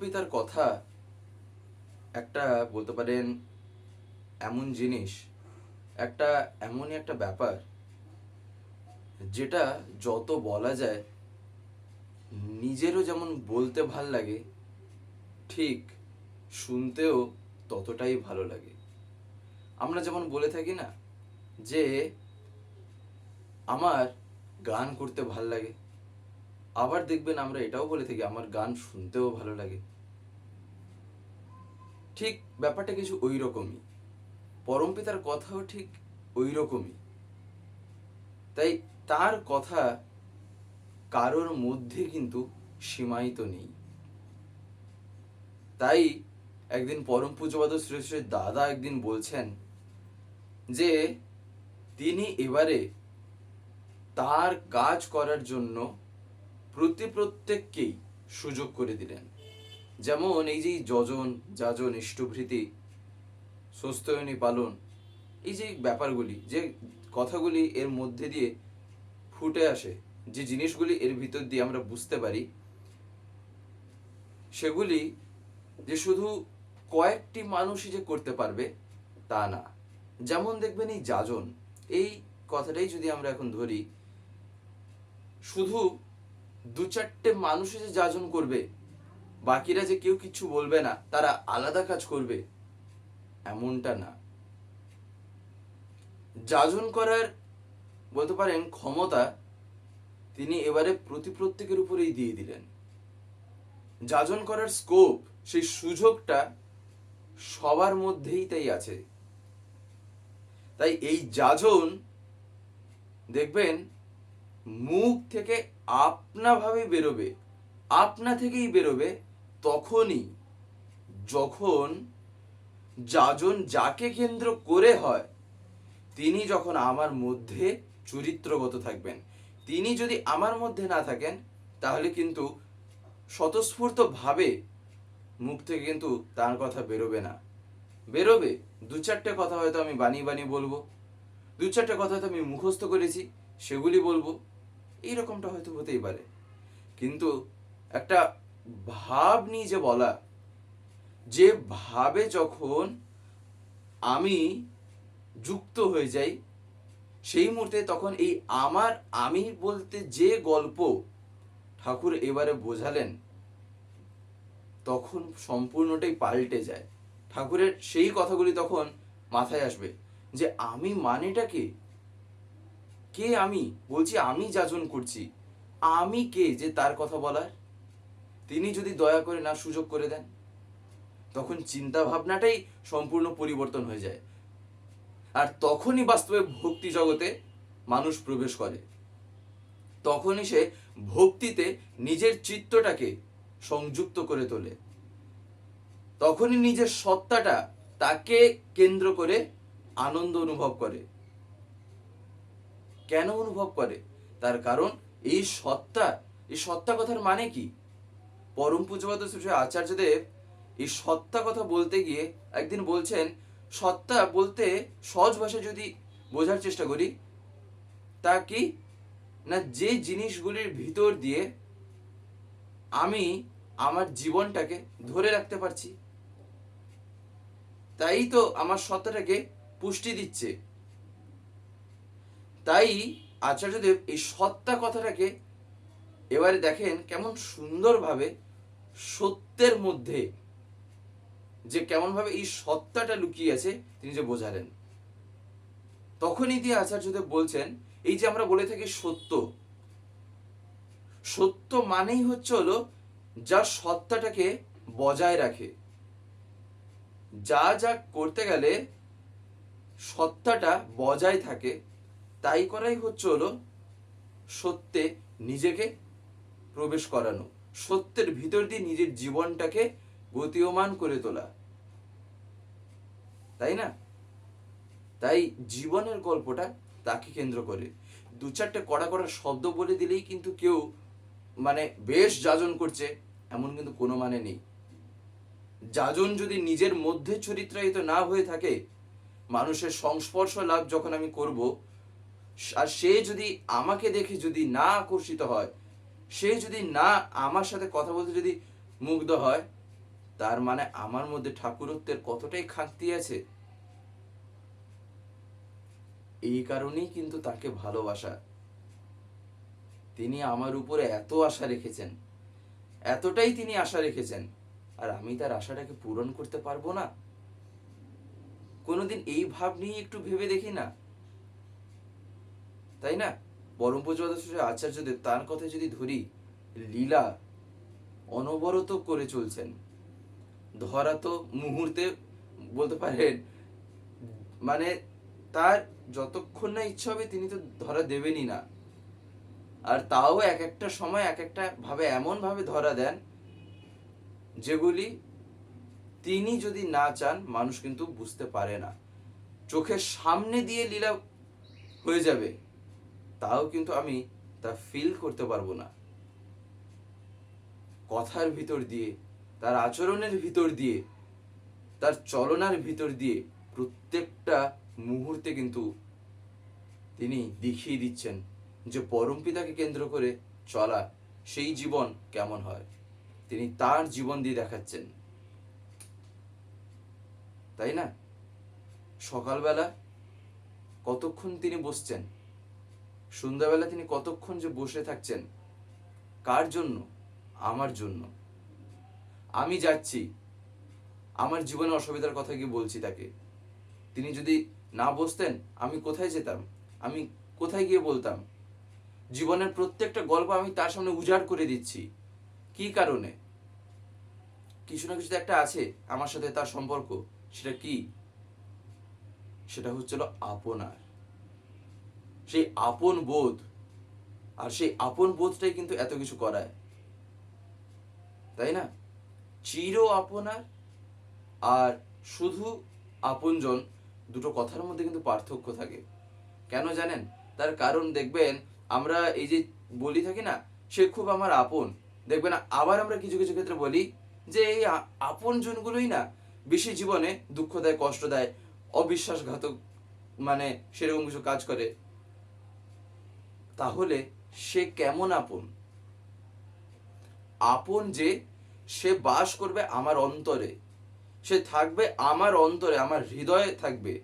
পরমপিতার কথা একটা বলতে পারেন এমন জিনিস, একটা এমনই একটা ব্যাপার যেটা যত বলা যায় নিজেরও যেমন বলতে ভালো লাগে, ঠিক শুনতেও ততটাই ভালো লাগে। আমরা যেমন বলে থাকি না যে আমার গান করতে ভালো লাগে, আবার দেখবেন আমরা এটাও বলে থাকি আমার গান শুনতেও ভালো লাগে। ঠিক ব্যাপারটা কিছু ওই রকমই পরমপিতার কথাও ঠিক ওই রকমই তাই তার কথা কারোর মধ্যে কিন্তু সীমায়িত নেই। তাই একদিন পরম পূজবাদ শ্রী শ্রী দাদা একদিন বলছেন যে, তিনি এবারে তার কাজ করার জন্য প্রতি প্রত্যেককেই সুযোগ করে দিলেন। যেমন এই যে যজন, যাজন, ইষ্টভৃতি, স্বস্ত্যয়নী পালন, এই যে ব্যাপারগুলি, যে কথাগুলি এর মধ্যে দিয়ে ফুটে আসে, যে জিনিসগুলি এর ভিতর দিয়ে আমরা বুঝতে পারি, সেগুলি যে শুধু কয়েকটি মানুষই যে করতে পারবে, তা না। যেমন দেখবেন এই যাজন, এই কথাটাই যদি আমরা এখন ধরি, শুধু দু চারটে মানুষই যে যাজন করবে বাকিরা যে কেউ কিছু বলবে না, তারা আলাদা কাজ করবে, এমনটা না। যাজন করার বলতে পারেন ক্ষমতা তিনি এবারে প্রতি প্রত্যেকের উপরেই দিয়ে দিলেন। যাজন করার স্কোপ সেই সুযোগটা সবার মধ্যেই তাই আছে। তাই এই যাজন, দেখবেন, মুখ থেকে আপনাভাবে বেরোবে, আপনা থেকেই বেরোবে তখনই যখন যাজন যাকে কেন্দ্র করে হয়, তিনি যখন আমার মধ্যে চরিত্রগত থাকবেন, তিনি যদি আমার মধ্যে না থাকেন, তাহলে কিন্তু স্বতঃস্ফূর্তভাবে মুখ থেকে কিন্তু তার কথা বেরোবে না। বেরোবে। দু চারটে কথা হয়তো আমি বানিয়ে বানিয়ে বলব। দু চারটে কথা হয়তো আমি মুখস্থ করেছি, সেগুলি বলব। এইরকমটা হয়তো হতেই পারে। কিন্তু একটা ভাব নিয়ে যে বলা, যে ভাবে যখন আমি যুক্ত হয়ে যাই, সেই মুহূর্তে তখন এই আমার, আমি বলতে যে গল্প ঠাকুর এবারে বোঝালেন, তখন সম্পূর্ণটাই পাল্টে যায়। ঠাকুরের সেই কথাগুলি তখন মাথায় আসবে, যে আমি মানেটা কে? কে আমি? বলছি আমি যাজন করছি। আমি কে? যে তার কথা বলার। তিনি যদি দয়া করে না সুযোগ করে দেন, তখন চিন্তা ভাবনাটাই সম্পূর্ণ পরিবর্তন হয়ে যায়। আর তখনই বাস্তবে ভক্তি জগতে মানুষ প্রবেশ করে। তখনই সে ভক্তিতে নিজের চিত্তটাকে সংযুক্ত করে তোলে। তখনই নিজের সত্তাটা তাকে কেন্দ্র করে আনন্দ অনুভব করে। কেন অনুভব করে? তার কারণ এই সত্তা এই সত্তা কথার মানে কি? পরম পূজবাদ শ্রী আচার্যদেব এই সত্তা কথা বলতে গিয়ে একদিন বলছেন, সত্তা বলতে সহজ ভাষায় যদি বোঝার চেষ্টা করি, তা কি? না যে জিনিসগুলির ভিতর দিয়ে আমি আমার জীবনটাকে ধরে রাখতে পারছি। তাই তো আমার সত্তাটাকে পুষ্টি দিচ্ছে। তাই আচার্যদেব এই সত্তা কথাটাকে এবারে দেখেন কেমন সুন্দরভাবে সত্যের মধ্যে যে কেমন ভাবে এই সত্তাটা লুকিয়ে আছে, তিনি যে বোঝালেন। তখনই দিয়ে আচার্যদেব বলছেন, এই যে আমরা বলে থাকি সত্য সত্য মানেই হচ্ছে হলো যা সত্তাটাকে বজায় রাখে। যা যা করতে গেলে সত্তাটা বজায় থাকে, তাই করাই হচ্ছে হলো সত্যে নিজেকে প্রবেশ করানো। সত্যের ভিতর দিয়ে নিজের জীবনটাকে গতিয়মান করে তোলা। তাই না? তাই জীবনের গল্পটা তাকে কেন্দ্র করে। দু চারটে কড়া কড়া শব্দ বলে দিলেই কিন্তু কেউ মানে বেশ যাজন করছে, এমন কিন্তু কোনো মানে নেই। যাজন যদি নিজের মধ্যে চরিত্রায়িত না হয়ে থাকে, মানুষের সংস্পর্শ লাভ যখন আমি করব, আর সে যদি আমাকে দেখে যদি না আকর্ষিত হয় সে যদি না আমার সাথে কথা বলতে যদি মুগ্ধ হয়, তার মানে আমার মধ্যে ঠাকুরত্বের কতটাই খাঁকতি আছে? এই কারণেই কিন্তু তাকে ভালোবাসা। তিনি আমার উপরে এত আশা রেখেছেন, এতটাই তিনি আশা রেখেছেন, আর আমি তার আশাটাকে পূরণ করতে পারব না। কোনোদিন এই ভাব নিয়ে একটু ভেবে দেখি না। তাই না? পরম পূজবাদ আচার্যদেব তার কথা যদি ধরি, লীলা অনবরত করে চলছেন। ধরা তো মুহূর্তে বলতে পারেন মানে তার যতক্ষণ না ইচ্ছা হবে তিনি তো ধরা দেবেনই না। আর তাও এক একটা সময় এক একটা ভাবে এমন ভাবে ধরা দেন, যেগুলি তিনি যদি না চান, মানুষ কিন্তু বুঝতে পারে না। চোখের সামনে দিয়ে লীলা হয়ে যাবে। তাও কিন্তু আমি তা ফিল করতে পারব না। কথার ভিতর দিয়ে, তার আচরণের ভিতর দিয়ে, তার চলনার ভিতর দিয়ে প্রত্যেকটা মুহূর্তে কিন্তু তিনি দেখিয়ে দিচ্ছেন যে পরম পিতাকে কেন্দ্র করে চলা সেই জীবন কেমন হয়। তিনি তার জীবন দিয়ে দেখাচ্ছেন। তাই না? সকালবেলা কতক্ষণ তিনি বসছেন? সন্ধ্যাবেলা তিনি কতক্ষণ যে বসে থাকছেন? কার জন্য? আমার জন্য। আমি যাচ্ছি। আমার জীবনে অসুবিধার কথা কি বলছি তাকে? তিনি যদি না বসতেন, আমি কোথায় যেতাম? আমি কোথায় গিয়ে বলতাম? জীবনের প্রত্যেকটা গল্প আমি তার সামনে উজাড় করে দিচ্ছি। কি কারণে? কিছু না কিছু একটা আছে আমার সাথে তার সম্পর্ক। সেটা কি? সেটা হচ্ছিল আপনার। সেই আপন বোধ আর সেই আপন বোধটাই কিন্তু এত কিছু করায়। তাই না? চির আপনার আর শুধু আপনজন দুটো কথার মধ্যে কিন্তু পার্থক্য থাকে। কেন জানেন? তার কারণ দেখবেন আমরা এই যে বলি থাকি না, সে খুব আমার আপন। দেখবেন আবার আমরা কিছু কিছু ক্ষেত্রে বলি যে এই আ- আপন জনগুলোই না বেশি জীবনে দুঃখ দেয়, কষ্ট দেয়, অবিশ্বাসঘাতক মানে সেরকম কিছু কাজ করে। তাহলে সে কেমন আপন? আপন যে সে বাস করবে আমার অন্তরে। সে থাকবে আমার অন্তরে, আমার হৃদয়ে থাকবে।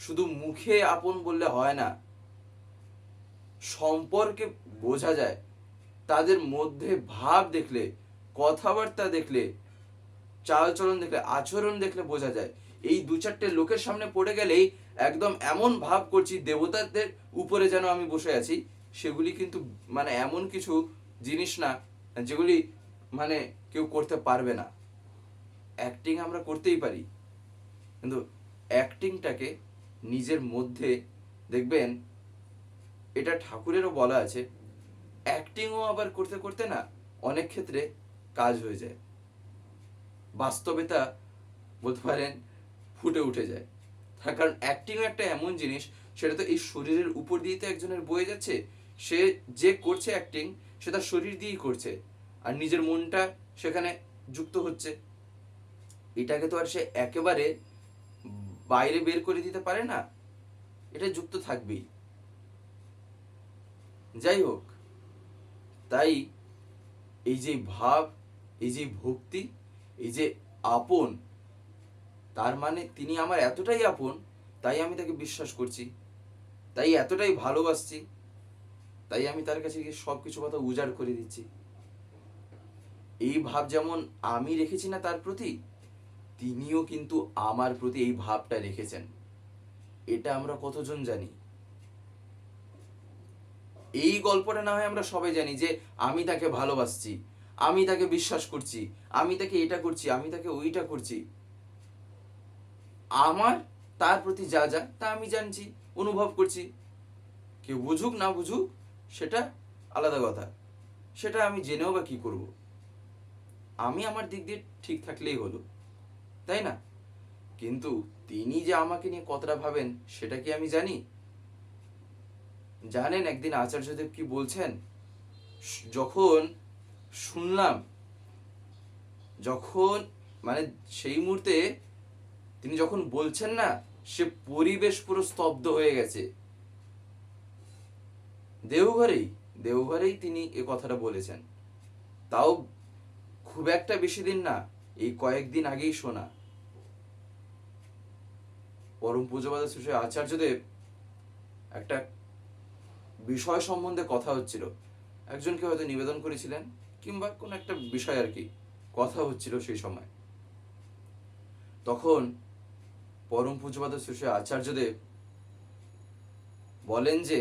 শুধু মুখে আপন বললে হয় না, সম্পর্কে বোঝা যায়। তাদের মধ্যে ভাব দেখলে, কথাবার্তা দেখলে, চালচলন দেখলে, আচরণ দেখলে বোঝা যায়। এই দু চারটে লোকের সামনে পড়ে গেলেই একদম এমন ভাব করছি দেবতাদের উপরে যেন আমি বসে আছি, সেগুলি কিন্তু মানে এমন কিছু জিনিস না, যেগুলি মানে কেউ করতে পারবে না। অ্যাক্টিং আমরা করতেই পারি। কিন্তু অ্যাক্টিংটাকে নিজের মধ্যে, দেখবেন, এটা ঠাকুরেরও বলা আছে অ্যাক্টিংও আবার করতে করতে না অনেক ক্ষেত্রে কাজ হয়ে যায়। বাস্তবেতা বলতে পারেন, ফুটে উঠে যায়। তার কারণ অ্যাক্টিং একটা এমন জিনিস, সেটা তো এই শরীরের উপর দিয়ে তো একজনের বয়ে যাচ্ছে। সে যে করছে অ্যাক্টিং সে তার শরীর দিয়েই করছে। আর নিজের মনটা সেখানে যুক্ত হচ্ছে। এটাকে তো আর সে একেবারে বাইরে বের করে দিতে পারে না। এটা যুক্ত থাকবেই। যাই হোক, তাই এই যে ভাব, এই যে ভক্তি, এই যে আপন তার মানে তিনি আমার এতটাই আপন, তাই আমি তাকে বিশ্বাস করছি। তাই এতটাই ভালোবাসছি, তাই আমি তার কাছে গিয়ে সব কিছু কথা উজাড় করে দিচ্ছি। এই ভাব যেমন আমি রেখেছি না তার প্রতি, তিনিও কিন্তু আমার প্রতি এই ভাবটা রেখেছেন। এটা আমরা কতজন জানি? এই গল্পটা না হয় আমরা সবাই জানি যে আমি তাকে ভালোবাসছি, আমি তাকে বিশ্বাস করছি, আমি তাকে এটা করছি, আমি তাকে ওইটা করছি। আমার, তার প্রতি যা যা, তা আমি জানছি, অনুভব করছি। কেউ বুঝুক, না বুঝুক, সেটা আলাদা কথা। সেটা আমি জেনেও বা কি করব? আমি আমার দিক দিয়ে ঠিক থাকলেই হলো, তাই না? কিন্তু তিনি যে আমাকে নিয়ে কতটা ভাবেন, সেটা কি আমি জানি? জানেন একদিন আচার্যদেব কি বলছেন? যখন শুনলাম, যখন মানে সেই মুহূর্তে তিনি যখন বলছেন না, সে পরিবেশ পুরো স্তব্ধ হয়ে গেছে। দেওঘরেই দেওঘরেই তিনি এ কথাটা বলেছেন। তাও খুব একটা বেশি দিন না, এই কয়েকদিন আগেই শোনা। পরম পূজবাদ শ্রী আচার্যদেব একটা বিষয় সম্বন্ধে কথা হচ্ছিল। একজনকে হয়তো নিবেদন করেছিলেন, কিংবা কোন একটা বিষয় আর কি, কথা হচ্ছিল সেই সময়। তখন পরম পূজবাদ শ্রী আচার্যদেব বলেন যে,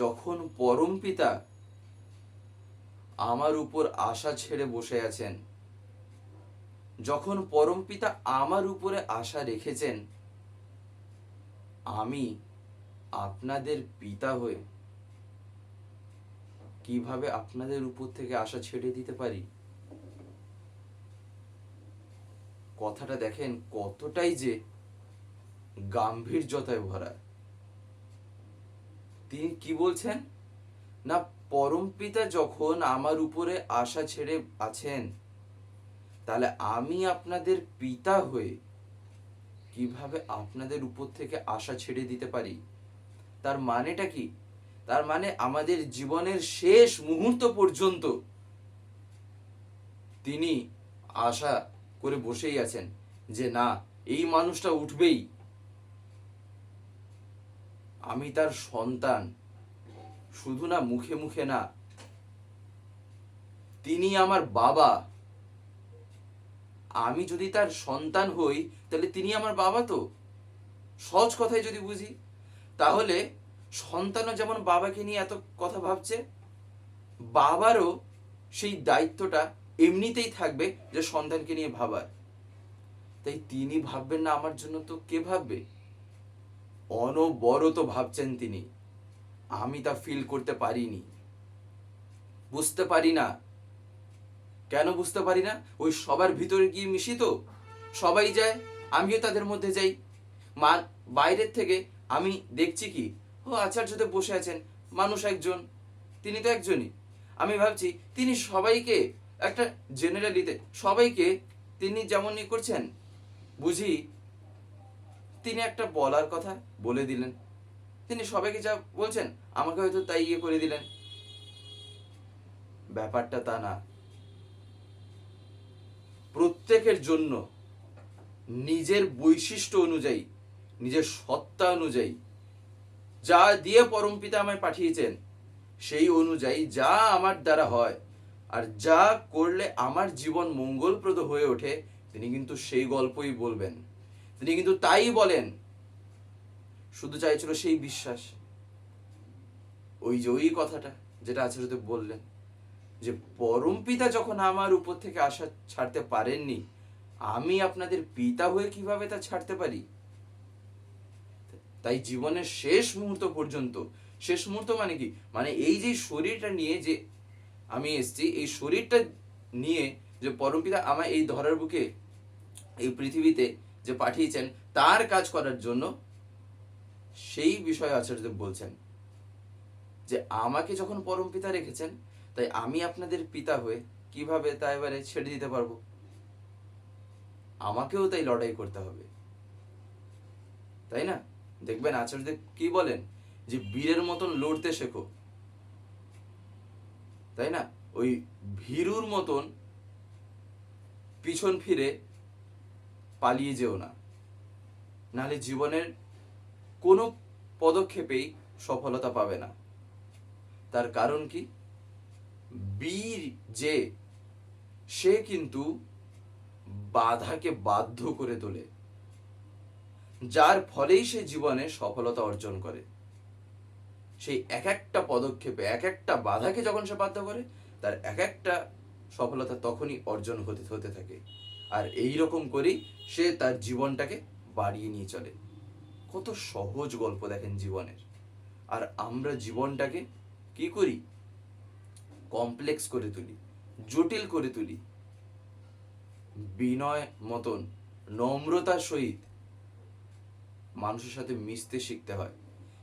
যখন পরম পিতা আমার উপর আশা ছেড়ে বসে আছেন, যখন পরম পিতা আমার উপরে আশা রেখেছেন, আমি আপনাদের পিতা হয়ে কীভাবে আপনাদের উপর থেকে আশা ছেড়ে দিতে পারি? কথাটা দেখেন কতটাই যে গাম্ভীর্যতায় ভরা। তিনি কি বলছেন? না, পরম পিতা যখন আমার উপরে আশা ছেড়ে আছেন, তাহলে আমি আপনাদের পিতা হয়ে কীভাবে আপনাদের উপর থেকে আশা ছেড়ে দিতে পারি? তার মানেটা কি? তার মানে আমাদের জীবনের শেষ মুহূর্ত পর্যন্ত তিনি আশা করে বসেই আছেন যে না, এই মানুষটা উঠবেই। আমি তার সন্তান, শুধু না মুখে মুখে না, তিনি আমার বাবা। আমি যদি তার সন্তান হই, তাহলে তিনি আমার বাবা তো? সহজ কথাই যদি বুঝি, তাহলে সন্তানও যেমন বাবাকে নিয়ে এত কথা ভাবছে, বাবারও সেই দায়িত্বটা এমনিতেই থাকবে যে সন্তানকে নিয়ে ভাবার। তাই তিনি ভাববেন না আমার জন্য তো কে ভাববে? অনবরত ভাবছেন তিনি। আমি তা ফিল করতে পারিনি। বুঝতে পারি না। কেন বুঝতে পারি না? ওই সবার ভিতরে গিয়ে মিশিত সবাই যায়, আমিও তাদের মধ্যে যাই। মা, বাইরের থেকে আমি দেখছি কি? ও আচার্যদেব বসে আছেন। মানুষ একজন, তিনি তো একজনই। আমি ভাবছি, তিনি সবাইকে একটা জেনারেলিতে সবাইকে তিনি যেমন ই করছেন, বুঝি তিনি একটা বলার কথা বলে দিলেন। তিনি সবাইকে যা বলছেন, আমাকে হয়তো তাই ইয়ে করে দিলেন। ব্যাপারটা তা না। প্রত্যেকের জন্য নিজের বৈশিষ্ট্য অনুযায়ী, নিজের সত্তা অনুযায়ী, যা দিয়ে পরমপিতা আমায় পাঠিয়েছেন, সেই অনুযায়ী যা আমার দ্বারা হয় আর যা করলে আমার জীবন মঙ্গলপ্রদ হয়ে ওঠে, তিনি কিন্তু সেই গল্পই বলবেন। তিনি কিন্তু তাই বলেন। শুধু চাইছিল সেই বিশ্বাস। ওই যে ওই কথাটা যেটা আচার্যদেব বললেন যে, পরম পিতা যখন আমার উপর থেকে আশা ছাড়তে পারেননি, আমি আপনাদের পিতা হয়ে কীভাবে তা ছাড়তে পারি? তাই জীবনের শেষ মুহূর্ত পর্যন্ত, শেষ মুহূর্ত মানে কি? মানে এই যে শরীরটা নিয়ে যে আমি এসছি এই শরীরটা নিয়ে যে পরমপিতা আমার এই ধরার বুকে, এই পৃথিবীতে যে পাঠিয়েছেন, তার কাজ করার জন্য সেই বিষয়ে আচার্যদেব বলছেন যে আমাকে যখন পরম পিতা রেখেছেন, তাই আমি আপনাদের পিতা হয়ে কীভাবে তা এবারে ছেড়ে দিতে পারব? আমাকেও তাই লড়াই করতে হবে। তাই না? দেখবেন আচার্যদেব কি বলেন? যে বীরের মতন লড়তে শেখো। তাই না? ওই ভীরুর মতন পিছন ফিরে পালিয়ে যেও না। নাহলে জীবনের কোনো পদক্ষেপেই সফলতা পাবে না। তার কারণ কি? বীর যে, সে কিন্তু বাধাকে বাধ্য করে তোলে। যার ফলেই সে জীবনে সফলতা অর্জন করে। সেই এক একটা পদক্ষেপে এক একটা বাধাকে যখন সে বাধ্য করে, তার এক একটা সফলতা তখনই অর্জন হতে হতে থাকে। আর এই রকম করেই সে তার জীবনটাকে বাড়িয়ে নিয়ে চলে। কত সহজ গল্প দেখেন জীবনের। আর আমরা জীবনটাকে কি করি? কমপ্লেক্স করে তুলি, জটিল করে তুলি। বিনয় মতন, নম্রতার সহিত মানুষের সাথে মিশতে শিখতে হয়।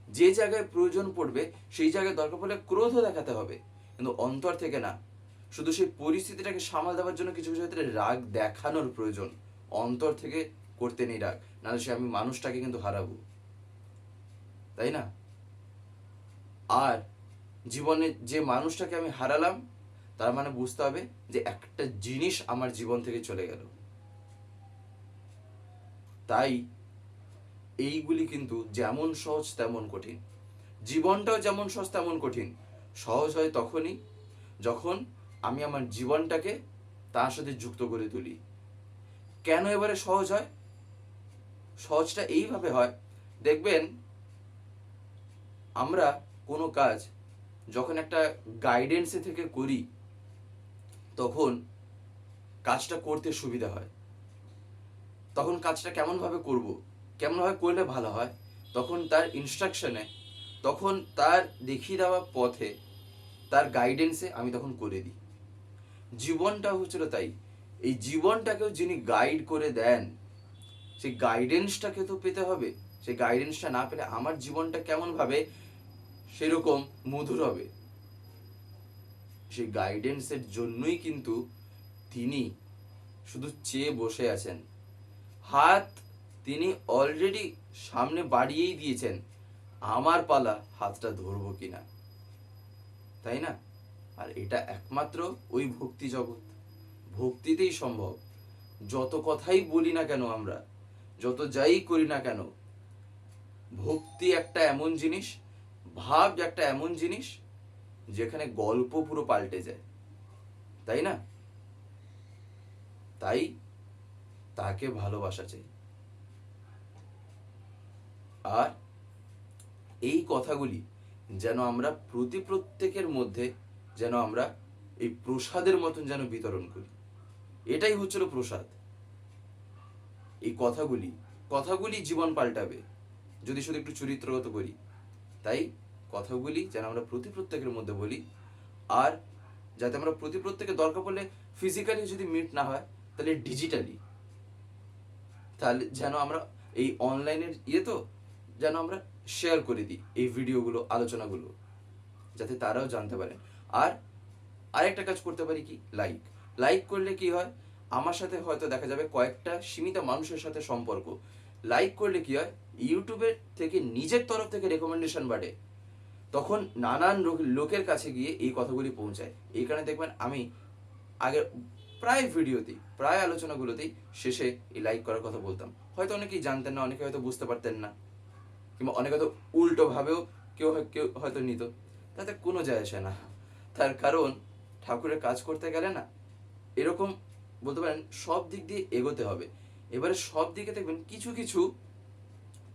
যে জায়গায় প্রয়োজন পড়বে, সেই জায়গায় দরকার পড়লে ক্রোধও দেখাতে হবে। কিন্তু অন্তর থেকে না। শুধু সেই পরিস্থিতিটাকে সামাল দেওয়ার জন্য কিছু কিছু ক্ষেত্রে রাগ দেখানোর প্রয়োজন। অন্তর থেকে করতে নেই রাগ। নাহলে সে আমি মানুষটাকে কিন্তু হারাবো। তাই না? আর জীবনে যে মানুষটাকে আমি হারালাম, তার মানে বুঝতে হবে যে একটা জিনিস আমার জীবন থেকে চলে গেল। তাই এইগুলি কিন্তু যেমন সহজ তেমন কঠিন। জীবনটাও যেমন সহজ তেমন কঠিন। সহজ হয় তখনই যখন আমি আমার জীবনটাকে তার সাথে যুক্ত করে তুলি। কেন এবারে সহজ হয়? সহজটা এইভাবে হয়, দেখবেন আমরা কোনো কাজ যখন একটা গাইডেন্সে থেকে করি, তখন কাজটা করতে সুবিধা হয়। তখন কাজটা কেমনভাবে করব? কেমনভাবে করলে ভালো হয়, তখন তার ইনস্ট্রাকশনে তখন তার দেখিয়ে দেওয়া পথে, তার গাইডেন্সে আমি তখন করে দিই। জীবনটা হচ্ছিল তাই। এই জীবনটাকেও যিনি গাইড করে দেন, সেই গাইডেন্সটাকে তো পেতে হবে। সেই গাইডেন্সটা না পেলে আমার জীবনটা কেমন ভাবে, সেরকম মধুর হবে। সেই গাইডেন্সের জন্যই কিন্তু তিনি শুধু চেয়ে বসে আছেন। হাত তিনি অলরেডি সামনে বাড়িয়েই দিয়েছেন। আমার পালা হাতটা ধরবো কিনা? তাই না? আর এটা একমাত্র ওই ভক্তি জগৎ। ভক্তিতেই সম্ভব। যত কথাই বলি না কেন আমরা, যত যাই করি না কেন, ভক্তি একটা এমন জিনিস, ভাব একটা এমন জিনিস, যেখানে গল্প পুরো পাল্টে যায়। তাই না? তাই তাকে ভালোবাসা চাই। আর এই কথাগুলি যেন আমরা প্রতি প্রত্যেকের মধ্যে যেন আমরা এই প্রসাদের মতন যেন বিতরণ করি। এটাই হচ্ছিল প্রসাদ। এই কথাগুলি কথাগুলি জীবন পাল্টাবে। যদি শুধু একটু চরিত্রগত করি, তাই কথাগুলি যেন আমরা প্রতি প্রত্যেকের মধ্যে বলি। আর যাতে আমরা প্রতি প্রত্যেকে দরকার পড়লে ফিজিক্যালি যদি মিট না হয়, তাহলে ডিজিটালি তাহলে যেন আমরা এই অনলাইনের ইয়ে তো যেন আমরা শেয়ার করে দিই এই ভিডিওগুলো আলোচনাগুলো, যাতে তারাও জানতে পারেন আর আরেকটা কাজ করতে পারি কি? লাইক লাইক করলে কি হয়? আমার সাথে হয়তো দেখা যাবে কয়েকটা সীমিত মানুষের সাথে সম্পর্ক। লাইক করলে কি হয়? ইউটিউবের থেকে নিজের তরফ থেকে রেকমেন্ডেশন বাড়ে। তখন নানান লোক- লোকের কাছে গিয়ে এই কথাগুলি পৌঁছায়। এই কারণে দেখবেন আমি আগের প্রায় ভিডিওতেই প্রায় আলোচনাগুলোতেই শেষে এই লাইক করার কথা বলতাম। হয়তো অনেকেই জানতেন না, অনেকে হয়তো বুঝতে পারতেন না। কিংবা অনেকে হয়তো উল্টোভাবেও কেউ কেউ হয়তো নিত। তাতে কোনো যায় আসে না। তার কারণ, ঠাকুরের কাজ করতে গেলে না, এরকম বলতে পারেন, সব দিক দিয়ে এগোতে হবে। এবারে সব দিকে দেখবেন, কিছু কিছু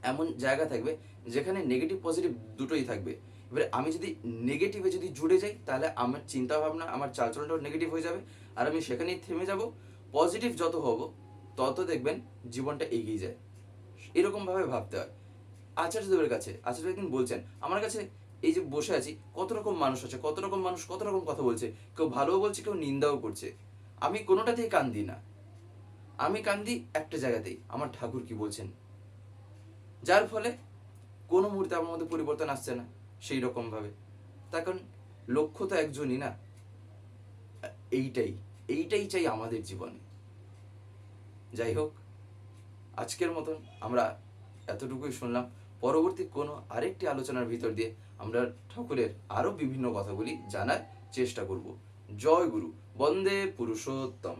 এমন জায়গা থাকবে, যেখানে নেগেটিভ পজিটিভ দুটোই থাকবে। এবারে আমি যদি নেগেটিভে যদি জুড়ে যাই, তাহলে আমার চিন্তা ভাবনা আমার চালচলনটাও নেগেটিভ হয়ে যাবে। আর আমি সেখানেই থেমে যাব। পজিটিভ যত হব, তত দেখবেন জীবনটা এগিয়ে যায়। এরকমভাবে ভাবতে হয়। আচার্যদেবের কাছে, আচার্য একদিন বলছেন, আমার কাছে এই যে বসে আছি, কত রকম মানুষ আছে, কত রকম মানুষ, কত রকম কথা বলছে, কেউ ভালোও বলছে, কেউ নিন্দাও করছে। আমি কোনোটাতেই কান দিই না। আমি কান্দি একটা জায়গাতেই, আমার ঠাকুর কি বলছেন? যার ফলে কোনো মুহূর্তে আমার মধ্যে পরিবর্তন আসছে না সেই রকম ভাবে তার কারণ লক্ষ্য তো একজনই না। এইটাই এইটাই চাই আমাদের জীবনে। যাই হোক, আজকের মতন আমরা এতটুকুই শুনলাম। পরবর্তী কোনো আরেকটি আলোচনার ভিতর দিয়ে আমরা ঠাকুরের আরও বিভিন্ন কথাগুলি জানার চেষ্টা করব। জয় গুরু, বন্দে পুরুষোত্তম